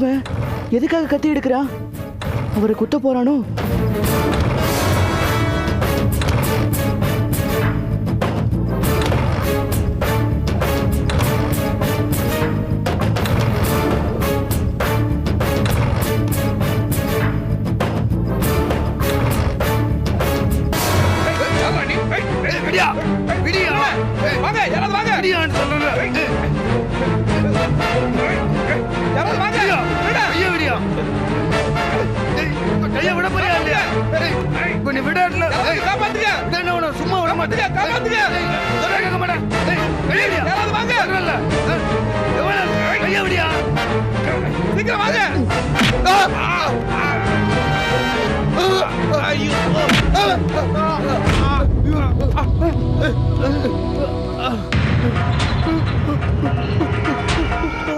இவன் எதுக்காக கத்தி எடுக்கிறான் அவரை குத்த போறானோ?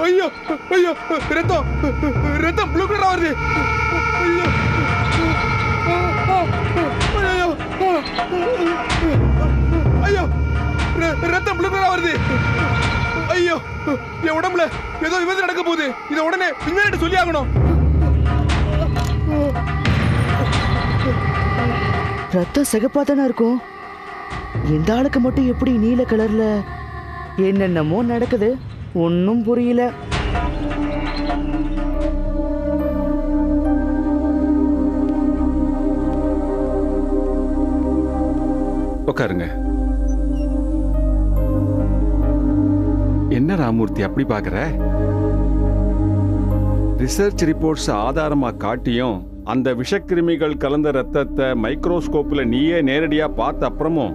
ஐயோ ஐயோ ரத்தம் ரத்தம் ப்ளூ கலரா வருது. ஐயோ ஐயோ ஐயோ ர- ரத்தம் ப்ளூ கலரா வருது. ஐயோ என் உடம்புல ஏதோ விபத்து நடக்க போகுது. இதை உடனே விஞ்ஞானிட்ட சொல்லி ஆகணும் ரத்தம் சிகப்பா தானே இருக்கும்? இந்த ஆளுக்கு மட்டும் எப்படி நீல கலர்ல என்னென்னமோ நடக்குது? ஒன்றும் புரியல. உட்காருங்க என்ன ராமூர்த்தி அப்படி பார்க்குற ரிசர்ச் ரிப்போர்ட்ஸ் ஆதாரமா காட்டியும் அந்த விஷக்கிருமிகள் கலந்த ரத்தத்தை மைக்ரோஸ்கோப்ல நீயே நேரடியா பார்த்த அப்புறமும்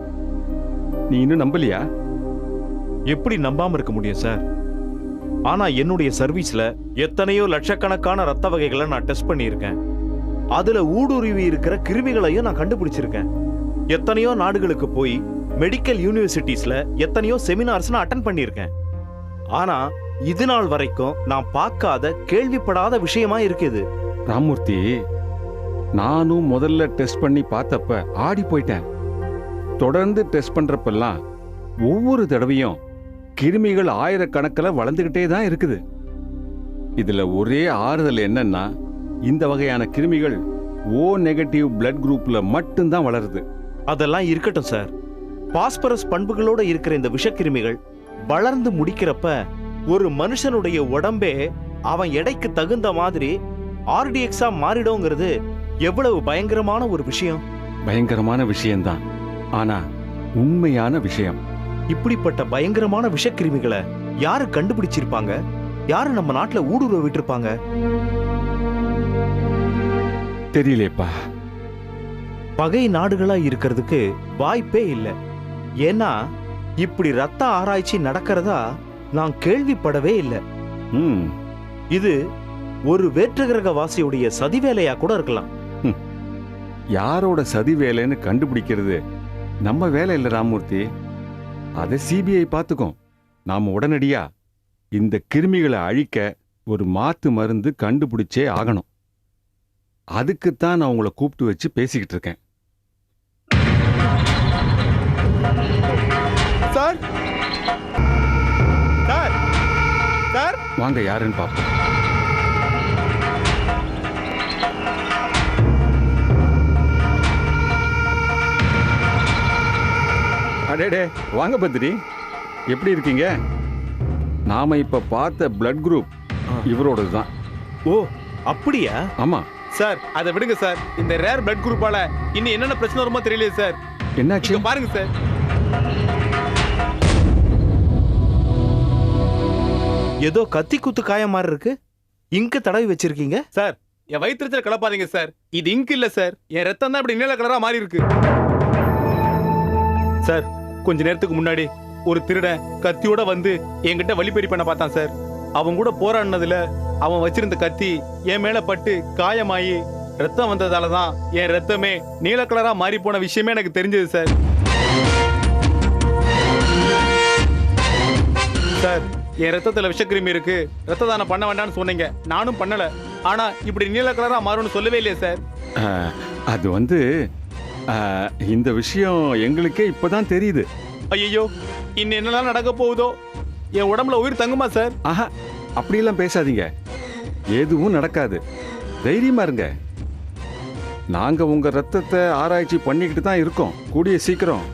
நீ இன்னும் நம்பலையா? எப்படி நம்பாம இருக்க முடியும் சார்? ஆனா என்னுடைய சர்வீஸ்ல எத்தனையோ லட்சக்கணக்கான ரத்த வகைகளை நான் டெஸ்ட் பண்ணியிருக்கேன். அதுல ஊடுருவி இருக்கிற கிருமிகளையும் நான் கண்டுபிடிச்சிருக்கேன். எத்தனையோ நாடுகளுக்கு போய் மெடிக்கல் யூனிவர்சிட்டிஸ்ல எத்தனையோ செமினார்ஸ் நான் அட்டன் பண்ணியிருக்கேன். ஆனா இது நாள் வரைக்கும் நான் பார்க்காத கேள்விப்படாத விஷயமா இருக்குது ராமூர்த்தி நானும் முதல்ல டெஸ்ட் பண்ணி பார்த்தப்ப ஆடி போயிட்டேன். தொடர்ந்து டெஸ்ட் பண்றப்பெல்லாம் ஒவ்வொரு தடவையும் கிருமிகள் ஆயிரக்கணக்கில் வளர்ந்துக்கிட்டே தான் இருக்குது. இதில் ஒரே ஆறுதல் என்னன்னா இந்த வகையான கிருமிகள் ஓ நெகட்டிவ் பிளட் குரூப்ல மட்டும்தான் வளருது. அதெல்லாம் இருக்கட்டும் சார். பாஸ்பரஸ் பண்புகளோட இருக்கிற இந்த விஷக்கிருமிகள் வளர்ந்து முடிக்கிறப்ப ஒரு மனுஷனுடைய உடம்பே அவன் எடைக்கு தகுந்த மாதிரி ஆர்டிஎக்ஸா மாறிடுங்கிறது எவ்வளவு பயங்கரமான ஒரு விஷயம்? பயங்கரமான விஷயம்தான். ஆனா உண்மையான விஷயம். இப்படிப்பட்ட பயங்கரமான விஷக்கிருமிகளை யாரு கண்டுபிடிச்சிருப்பாங்க? யாரு நம்ம நாட்டுல ஊடுருவ விட்டிருப்பாங்க? தெரியலேப்பா. பகை நாடுகளா இருக்கிறதுக்கு வாய்ப்பே இல்லை. ஏன்னா இப்படி ரத்த ஆராய்ச்சி நடக்கிறதா நான் கேள்விப்படவே இல்லை. ம். இது ஒரு வேற்றுகிரக வாசியுடைய சதி வேலையா கூட இருக்கலாம். யாரோட சதி வேலைன்னு கண்டுபிடிக்கிறது நம்ம வேலை இல்லை ராமூர்த்தி. அதை சிபிஐ பார்த்துக்கும் நாம உடனடியா இந்த கிருமிகளை அழிக்க ஒரு மாத்து மருந்து கண்டுபிடிச்சே ஆகணும். அதுக்குத்தான் நான் உங்களை கூப்பிட்டு வச்சு பேசிக்கிட்டு இருக்கேன். சார்! சார்! சார்! வாங்க யாருன்னு பார்ப்போம். அடேடே வாங்க பத்ரி எப்படி இருக்கீங்க? நாம இப்ப பார்த்த பிளட் குரூப் இவரோடது தான் ஓ அப்படியா? ஆமா. சார் அதை விடுங்க சார். இந்த ரேர் பிளட் குரூப்பால இன்னும் என்னென்ன பிரச்சனை வருமோ தெரியலையே சார். என்னாச்சு? பாருங்க சார். ஏதோ கத்தி குத்து காயம் மாதிரி இருக்கு. இங்க தடவி வச்சிருக்கீங்க? சார் என் வயிற்றுல கலப்பாதீங்க சார். இது இங்க் இல்ல சார். என் ரத்தம் தான் இப்படி நீல கலரா மாறி இருக்கு சார் கொஞ்ச நேரத்துக்கு முன்னாடி ஒரு திருடன் கத்தியோட வந்து என்கிட்ட வழிப்பறி பண்ண பார்த்தான் சார். அவன் கூட போராடினதுல அவன் வச்சிருந்த கத்தி என் மேல பட்டு காயமாயி ரத்தம் வந்ததால தான் என் ரத்தமே நீல கலரா மாறி போன விஷயமே எனக்கு தெரிஞ்சது சார். சார் என் ரத்தத்துல விஷக்கிருமி இருக்கு. ரத்த தானம் பண்ண வேண்டாம்னு சொன்னீங்க. நானும் பண்ணல. ஆனா இப்படி நீல கலரா மாறும்னு சொல்லவே இல்லையே சார். அது வந்து இந்த விஷயம் எங்களுக்கே இப்பதான் தெரியுது. ஐயோ இன்னும் என்னெல்லாம் நடக்க போகுதோ? என் உடம்புல உயிர் தங்குமா சார்? ஆஹா அப்படியெல்லாம் பேசாதீங்க. எதுவும் நடக்காது. தைரியமா இருங்க. நாங்க உங்க ரத்தத்தை ஆராய்ச்சி பண்ணிக்கிட்டு தான் இருக்கோம். கூடிய சீக்கிரம்.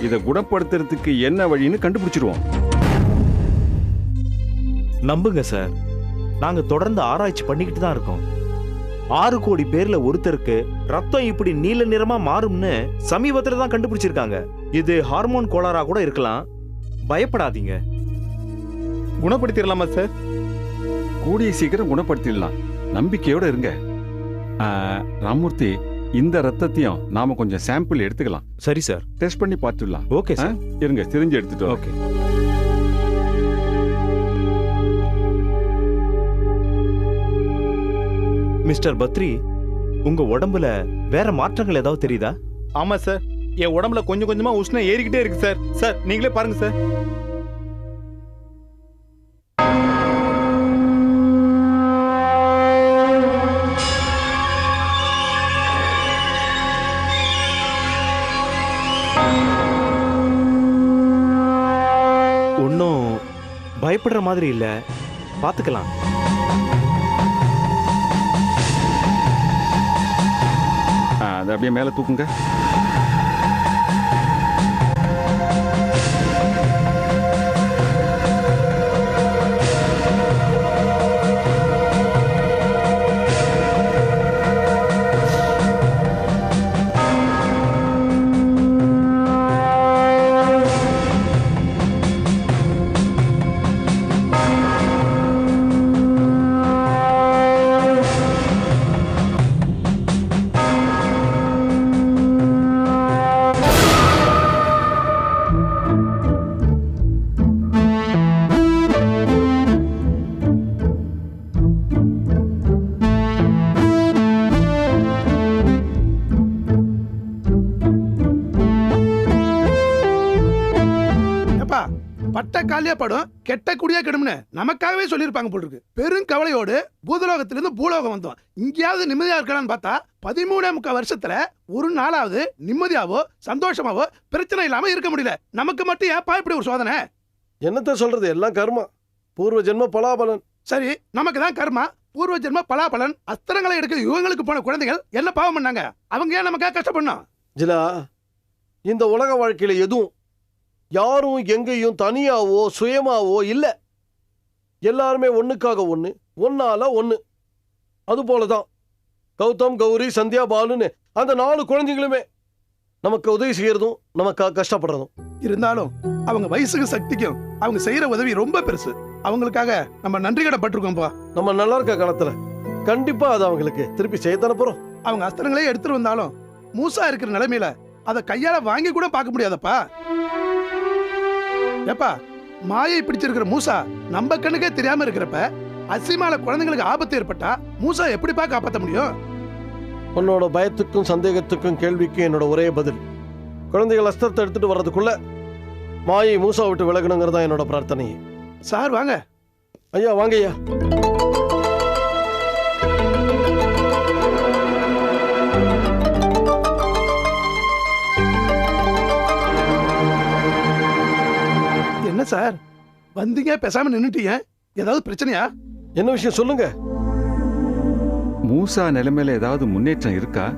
இதை குணப்படுத்துறதுக்கு என்ன வழின்னு கண்டுபிடிச்சிருவோம். நம்புங்க சார். நாங்க தொடர்ந்து ஆராய்ச்சி பண்ணிக்கிட்டு தான் இருக்கோம். ஆறு கோடி பேர்ல ஒருத்தருக்கு ரத்தம் இப்படி நீல நிறமா மாறும்னு சமீபத்துல தான் கண்டுபிடிச்சிருக்காங்க. இது ஹார்மோன் கோளாறா கூட இருக்கலாம். பயப்படாதீங்க. குணப்படுத்திடலாமா சார்? கூடிய சீக்கிரம் குணப்படுத்திடலாம். நம்பிக்கையோட இருங்க. ஆ, ராமூர்த்தி இந்த ரத்தத்தையும் நாம கொஞ்சம் சாம்பிள் எடுத்துக்கலாம். சரி சார். டெஸ்ட் பண்ணி பார்த்துடலாம். Okay sir. இருங்க தெரிஞ்சு எடுத்துட்டு வரேன். ஓகே. மிஸ்டர் பத்ரி உங்க உடம்புல வேற மாற்றங்கள் ஏதாவது தெரியுதா? ஆமா சார் என் உடம்புல கொஞ்சம் கொஞ்சமா உஷ்ணம் ஏறிக்கிட்டே இருக்கு சார் சார் நீங்களே பாருங்க சார் ஒன்றும் பயப்படுற மாதிரி இல்ல. பாத்துக்கலாம். அதை அப்படியே மேலே தூக்குங்க. காலியா படம் கெட்ட குடியா கெடும்னு நமக்காகவே சொல்லியிருப்பாங்க போல் இருக்கு பெரும் கவலையோடு பூதலோகத்திலிருந்து பூலோகம் வந்தோம். இங்கேயாவது நிம்மதியா இருக்கலாம்னு பார்த்தா பதிமூணே முக்கால் வருஷத்துல ஒரு நாளாவது நிம்மதியாவோ சந்தோஷமாவோ பிரச்சனை இல்லாம இருக்க முடியல. நமக்கு மட்டும் ஏப்பா இப்படி ஒரு சோதனை? என்னத்த சொல்றது? எல்லாம் கர்மா. பூர்வ ஜென்ம பலாபலன். சரி நமக்கு தான் கர்மா. பூர்வ ஜென்ம பலாபலன் அஸ்திரங்களை எடுக்க யுகங்களுக்கு போன குழந்தைகள் என்ன பாவம் பண்ணாங்க? அவங்க ஏன் நமக்காக கஷ்டப்படணும்? ஜிலா இந்த உலக வாழ்க்கையில எதுவும் யாரும் எங்கேயும் தனியாவோ சுயமாவோ இல்ல. எல்லாருமே ஒண்ணுக்காக ஒண்ணு ஒன்னால ஒண்ணு. அது போலதான். கௌதம் கௌரி சந்தியா பாலுன்னு அந்த நாலு குழந்தைங்களுமே நமக்கு உதவி செய்யறதும் நமக்காக கஷ்டப்படுறதும். இருந்தாலும் அவங்க வயசுக்கு சக்திக்கும் அவங்க செய்யற உதவி ரொம்ப பெருசு. அவங்களுக்காக நம்ம நன்றி கடப்பட்டிருக்கோம்ப்பா நம்ம நல்லா இருக்க காலத்துல கண்டிப்பா அது அவங்களுக்கு திருப்பி செய்யத்தானே போறோம். அவங்க அஸ்திரங்களே எடுத்துட்டு வந்தாலும் மூசா இருக்கிற நிலைமையில அதை கையால வாங்கி கூட பார்க்க முடியாதப்பா. ஏப்பா மாயை பிடிச்சிருக்கிற மூசா நம்ம கண்ணுக்கே தெரியாம இருக்கிறப்ப அசிமால குழந்தைங்களுக்கு ஆபத்து ஏற்பட்டா மூசா எப்படிப்பா காப்பாத்த முடியும்? உன்னோட பயத்துக்கும் சந்தேகத்துக்கும் கேள்விக்கும் என்னோட ஒரே பதில். குழந்தைகள் அஸ்திரத்தை எடுத்துட்டு வர்றதுக்குள்ள மாயை மூசா விட்டு விலகணுங்கிறது தான் என்னோட பிரார்த்தனை சார் வாங்க. ஐயா வாங்க ஐயா என்ன சார்? வந்தீங்க பேசாம நின்னுட்டீங்க. ஏதாவது பிரச்சனையா? என்ன விஷயம் சொல்லுங்க. மூசா நிலைமையில ஏதாவது முன்னேற்றம் இருக்கா?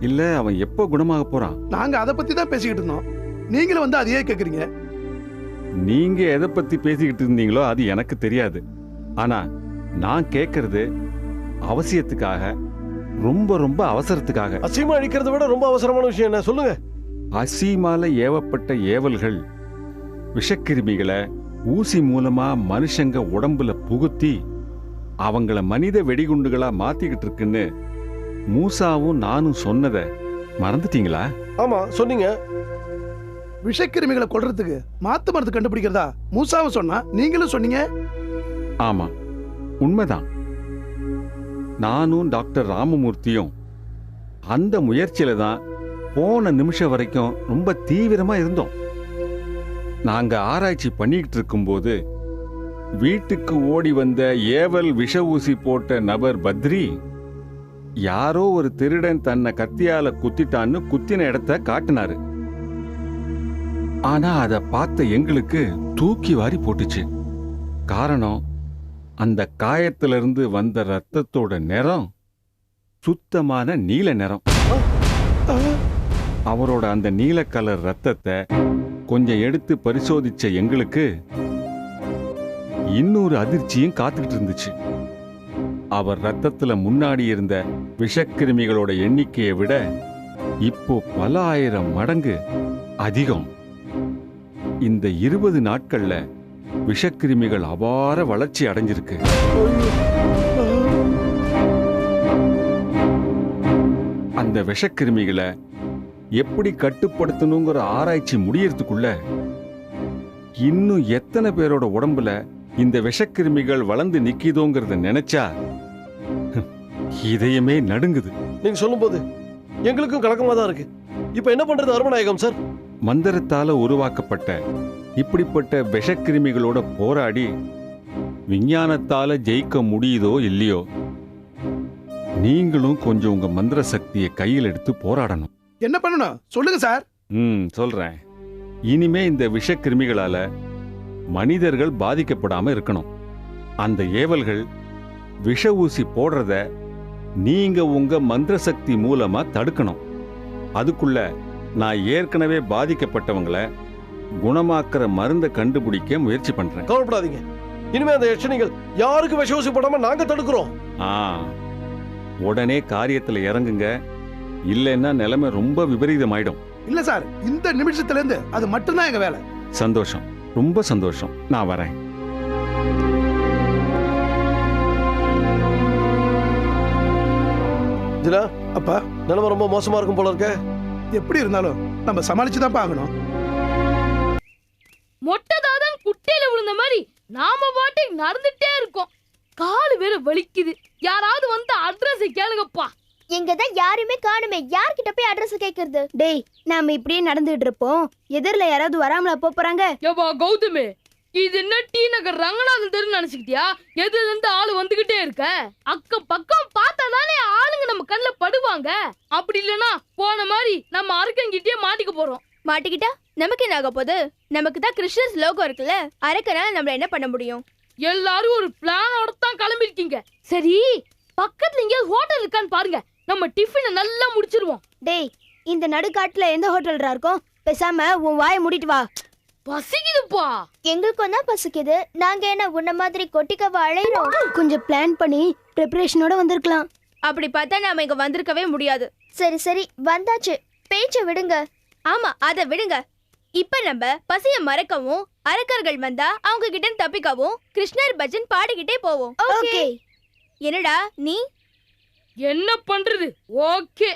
இல்ல அவன் எப்போ குணமாக போறான்? நாங்க அதை பத்தி தான் பேசிக்கிட்டு இருந்தோம். நீங்களும் வந்து அதையே கேக்குறீங்க. நீங்க எதை பத்தி பேசிக்கிட்டு இருந்தீங்களோ அது எனக்கு தெரியாது. ஆனா நான் கேட்கறது அவசியத்துக்காக ரொம்ப ரொம்ப அவசரத்துக்காக. அசீமா அழிக்கிறத விட ரொம்ப அவசரமான விஷயம் என்ன? சொல்லுங்க. அசீமால ஏவப்பட்ட ஏவல்கள் விஷக்கிருமிகளை ஊசி மூலமா மனுஷங்க உடம்புல புகுத்தி அவங்கள மனித வெடிகுண்டுகளா மாத்திக்கிட்டு இருக்குன்னு மூசாவும் நானும் சொன்னத மறந்துட்டீங்களா? ஆமா சொன்னீங்க. விஷக்கிருமிகளை கொல்றதுக்கு மாத்து மருந்து கண்டுபிடிக்கிறதா மூசாவும் சொன்னா நீங்களும் சொன்னீங்க? ஆமா உண்மைதான். நானும் டாக்டர் ராமமூர்த்தியும் அந்த முயற்சியில தான் போன நிமிஷம் வரைக்கும் ரொம்ப தீவிரமா இருந்தோம். நாங்கள் ஆராய்ச்சி பண்ணிக்கிட்டு இருக்கும்போது வீட்டுக்கு ஓடி வந்த ஏவல் விஷ ஊசி போட்ட நபர் பத்ரி யாரோ ஒரு திருடன் தன்னை கத்தியால குத்திட்டான்னு குத்தின இடத்த காட்டினாரு. ஆனா அதை பார்த்த எங்களுக்கு தூக்கி வாரி போட்டுச்சு. காரணம் அந்த காயத்திலிருந்து வந்த ரத்தத்தோட நிறம் சுத்தமான நீல நிறம். அவரோட அந்த நீல கலர் ரத்தத்தை கொஞ்சம் எடுத்து பரிசோதிச்ச எங்களுக்கு இன்னொரு அதிர்ச்சியும் காத்துக்கிட்டு இருந்துச்சு. அவர் ரத்தத்துல முன்னாடி இருந்த விஷக்கிருமிகளோட எண்ணிக்கையை விட இப்போ பல ஆயிரம் மடங்கு அதிகம். இந்த இருபது நாட்கள்ல விஷக்கிருமிகள் அபார வளர்ச்சி அடைஞ்சிருக்கு. அந்த விஷக்கிருமிகளை எப்படி கட்டுப்படுத்தணுங்கிற ஆராய்ச்சி முடியறதுக்குள்ள இன்னும் எத்தனை பேரோட உடம்புல இந்த விஷக்கிருமிகள் வளர்ந்து நிக்கிதோங்கிறத நினைச்சா இதயமே நடுங்குது. நீங்க சொல்லும்போது எங்களுக்கும் கலக்கமா தான் இருக்கு. இப்போ என்ன பண்றது அருமநாயகம் சார்? மந்திரத்தால உருவாக்கப்பட்ட இப்படிப்பட்ட விஷக்கிருமிகளோட போராடி விஞ்ஞானத்தால ஜெயிக்க முடியுதோ இல்லையோ நீங்களும் கொஞ்சம் உங்க மந்திர சக்தியை கையில் எடுத்து போராடணும். என்ன பண்ணணும்? சொல்லுங்க சார் ம் சொல்றேன். இனிமே இந்த விஷக்கிருமிகளால மனிதர்கள் பாதிக்கப்படாம இருக்கணும். அந்த ஏவல்கள் விஷ ஊசி போடுறத நீங்க உங்க மந்திர சக்தி மூலமா தடுக்கணும். அதுக்குள்ள நான் ஏற்கனவே பாதிக்கப்பட்டவங்களை குணமாக்குற மருந்தை கண்டுபிடிக்க முயற்சி பண்றேன். கவலைப்படாதீங்க. இனிமே அந்த யட்சணிகள் யாருக்கு விஷவசி போடாம நாங்க தடுக்கிறோம்? ஆ உடனே காரியத்துல இறங்குங்க. இல்லைன்னா நிலைமை ரொம்ப விபரீதமாயிடும். இல்ல சார் இந்த நிமிஷத்துல இருந்து அது மட்டும்தான் எங்க வேலை. சந்தோஷம். ரொம்ப சந்தோஷம். நான் வரேன். ஜினா அப்பா நிலைமை ரொம்ப மோசமா இருக்கும் போல இருக்க. எப்படி இருந்தாலும் நம்ம சமாளிச்சு தான் ஆகணும் மொட்டைதாதான் குட்டையில விழுந்த மாதிரி நாம பாட்டுக்கு நடந்துட்டே இருக்கோம். காலு வேற வலிக்குது. யாராவது வந்து அட்ரஸை கேளுங்கப்பா. எங்க தான் யாருமே காணுமே யார்கிட்ட போய் அட்ரஸ் கேக்குறது? டேய் நாம இப்படியே நடந்துட்டு இருப்போம். எதிரில யாராவது வராமலா போப் போறாங்க? ஏப்பா கௌதமி இது என்ன டி நகர் ரங்கநாதன் தெரு நினைச்சுக்கிட்டியா? எதுல இருந்து ஆளு வந்துகிட்டே இருக்க? அக்கம் பக்கம் பார்த்தா தானே ஆளுங்க நம்ம கண்ணுல படுவாங்க. அப்படி இல்லனா போன மாதிரி நம்ம அரக்கங்கிட்டே மாட்டிக்க போறோம். மாட்டிக்கிட்டா? நமக்கு என்ன ஆக போகுது? நமக்கு தான் கிருஷ்ணர்ஸ் லோகோ இருக்குல்ல அரக்கனால நம்மள என்ன பண்ண முடியும்? எல்லாரும் ஒரு பிளானோட தான் கிளம்பிருக்கீங்க சரி பக்கத்துல எங்கேயாவது ஹோட்டல் இருக்கான்னு பாருங்க. நம்ம டிஃபனை நல்லா முடிச்சிருவோம். டேய் இந்த நடுக்காட்டுல எந்த ஹோட்டல்ரா இருக்கும்? பேசாம உன் வாயை மூடிட்டு வா. பசிக்குதுப்பா. எங்களுக்கும் தான் பசிக்குது. நாங்க என்ன உன்ன மாதிரி கொட்டிக்கவா அழைறோம் கொஞ்சம் பிளான் பண்ணி ப்ரிப்பரேஷனோட வந்திருக்கலாம். அப்படி பார்த்தா நாம இங்க வந்திருக்கவே முடியாது. சரி சரி. வந்தாச்சு. பேச்ச விடுங்க. ஆமா அத விடுங்க. இப்ப நம்ம பசிய மறக்கவும் அரக்கர்கள் வந்தா அவங்க கிட்ட தப்பிக்கவும் கிருஷ்ணர் பஜன் பாடிக்கிட்டே போவோம். ஓகே. என்னடா நீ? என்ன பண்றது okay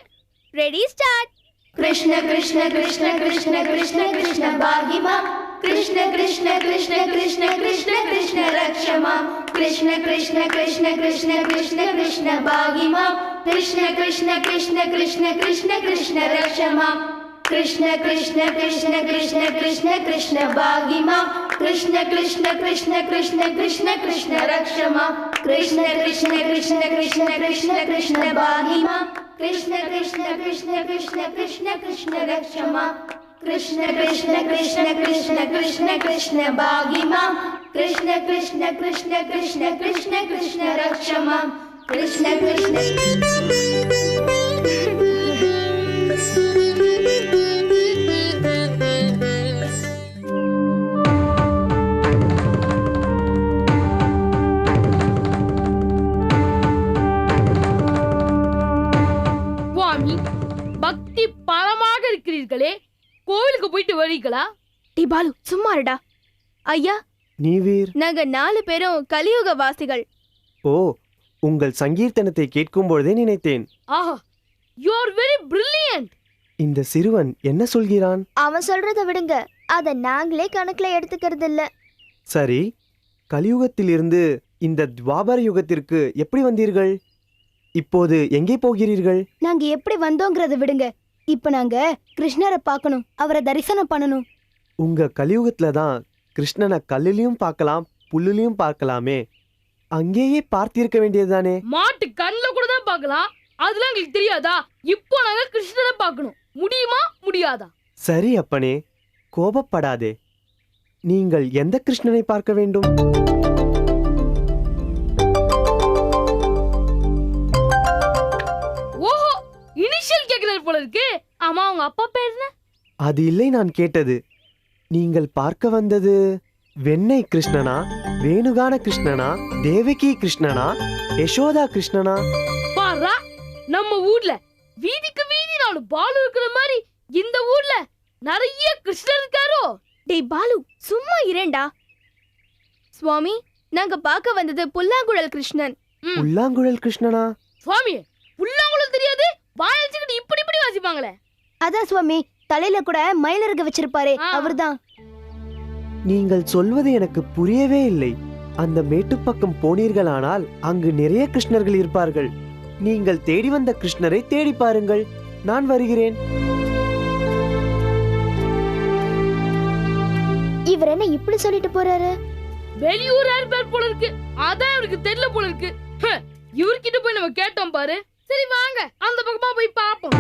ready start Krishna Krishna Krishna Krishna Krishna Krishna பாகிமா Krishna Krishna Krishna Krishna Krishna Krishna ரக்ஷமா கிருஷ்ண கிருஷ்ண கிருஷ்ண கிருஷ்ண கிருஷ்ண கிருஷ்ண பாகிமா கிருஷ்ண கிருஷ்ண கிருஷ்ண கிருஷ்ண கிருஷ்ண கிருஷ்ண ரக்ஷமா कृष्ण कृष्ण रक्ष मां कृष्ण कृष्ण कृष्ण कृष्ण कृष्ण कृष्ण भागि मां कृष्ण कृष्ण कृष्ण कृष्ण कृष्ण कृष्ण रक्ष मां कृष्ण कृष्ण कृष्ण कृष्ण कृष्ण कृष्ण भागि मां कृष्ण कृष्ण कृष्ण कृष्ण कृष्ण कृष्ण रक्ष मां कृष्ण कृष्ण कृष्ण कृष्ण कृष्ण कृष्ण भागि मां कृष्ण कृष्ण कृष्ण कृष्ण कृष्ण कृष्ण रक्ष मां कृष्ण कृष्ण கோவிலுக்கு போயிட்டு வரீங்களா? டி பாலு சும்மா இருடா. ஐயா நீவீர் நாங்க நாலு பேரும் கலியுக வாசிகள் ஓ உங்கள் சங்கீர்த்தனத்தை கேட்கும் பொழுதே நினைத்தேன். ஆஹா யூ ஆர் வெரி பிரில்லியன்ட் இந்த சிறுவன் என்ன சொல்கிறான்? அவன் சொல்றத விடுங்க. அத நாங்களே கணக்குல எடுத்துக்கிறது இல்ல சரி கலியுகத்திலிருந்து இந்த துவாபர யுகத்திற்கு எப்படி வந்தீர்கள்? இப்போது எங்கே போகிறீர்கள்? நாங்க எப்படி வந்தோங்கிறத விடுங்க. இப்ப நாங்க கிருஷ்ணரை பார்க்கணும் அவரை தரிசனம் பண்ணணும். உங்க கலியுகத்துல தான் கிருஷ்ணனை கல்லுலயும் பார்க்கலாம் புல்லுலயும் பார்க்கலாமே. அங்கேயே பார்த்திருக்க வேண்டியதுதானே? மாட்டு கண்ணுல கூட தான் பார்க்கலாம். அதெல்லாம் எங்களுக்கு தெரியாதா? இப்போ நாங்க கிருஷ்ணரை பார்க்கணும். முடியுமா? முடியாதா? சரி அப்பனே கோபப்படாதே. நீங்கள் எந்த கிருஷ்ணனை பார்க்க வேண்டும்? கேக்குறாரு போல இருக்கு. ஆமா உங்க அப்பா பேர் என்ன? அது இல்லை நான் கேட்டது. நீங்கள் பார்க்க வந்தது வெண்ணெய் கிருஷ்ணனா வேணுகான கிருஷ்ணனா தேவகி கிருஷ்ணனா யசோதா கிருஷ்ணனா? பாரா நம்ம ஊர்ல வீதிக்கு வீதி நாலு பாலு இருக்கிற மாதிரி இந்த ஊர்ல நிறைய கிருஷ்ணர் இருக்காரோ? டேய் பாலு சும்மா இரேண்டா. சுவாமி நாங்க பார்க்க வந்தது புல்லாங்குழல் கிருஷ்ணன். புல்லாங்குழல் கிருஷ்ணனா? சுவாமி புல்லாங்குழல் தெரியாது? வாயச்சுக்கிட்டு இப்படி இப்படி வாசிப்பாங்களே. அதான் சுவாமி தலையில கூட மயிலருக வச்சிருப்பாரே. அவர்தான். நீங்கள் சொல்வது எனக்கு புரியவே இல்லை. அந்த மேட்டுப்பக்கம் போனீர்களானால் அங்கு நிறைய கிருஷ்ணர்கள் இருப்பார்கள். நீங்கள் தேடி வந்த கிருஷ்ணரை தேடி பாருங்கள். நான் வருகிறேன். இவர் என்ன இப்படி சொல்லிட்டு போறாரு? வெளியூரா இருப்பார் போல இருக்கு? அதான் இவருக்கு தெரியல போல இருக்கு. ஹ, இவர்கிட்ட போய் நம்ம கேட்டோம் பாரு. சரி வாங்க அந்த பக்கமா போய் பாப்போம்